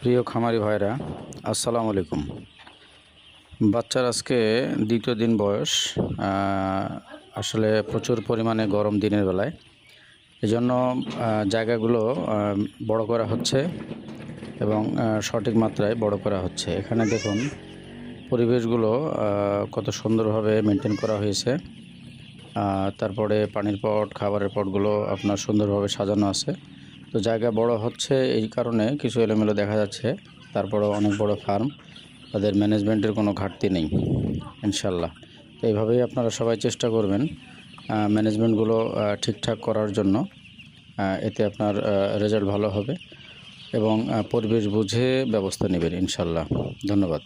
প্রিয় খামারি ভাইরা, আসসালামু আলাইকুম। বাচ্চার আজকে দ্বিতীয় দিন বয়স আসলে প্রচুর পরিমাণে গরম দিনের বেলায়। এজন্য জায়গাগুলো বড় করা হচ্ছে এবং সঠিক মাত্রায় বড় করা হচ্ছে। এখানে দেখুন, পরিবেশগুলো কত সুন্দরভাবে মেনটেন করা হয়েছে। তারপরে পানির পট, খাবারের পটগুলো আপনার সুন্দরভাবে সাজানো আছে। তো জায়গা বড় হচ্ছে এই কারণে কিছু এলোমেলো দেখা যাচ্ছে। তারপরেও অনেক বড় ফার্ম। তাদের ম্যানেজমেন্টের কোনো ঘাটতি নেই, ইনশাল্লাহ। তো এইভাবেই আপনারা সবাই চেষ্টা করবেন ম্যানেজমেন্টগুলো ঠিকঠাক করার জন্য। এতে আপনার রেজাল্ট ভালো হবে এবং পরিবেশ বুঝে ব্যবস্থা নেবেন, ইনশাল্লাহ। ধন্যবাদ।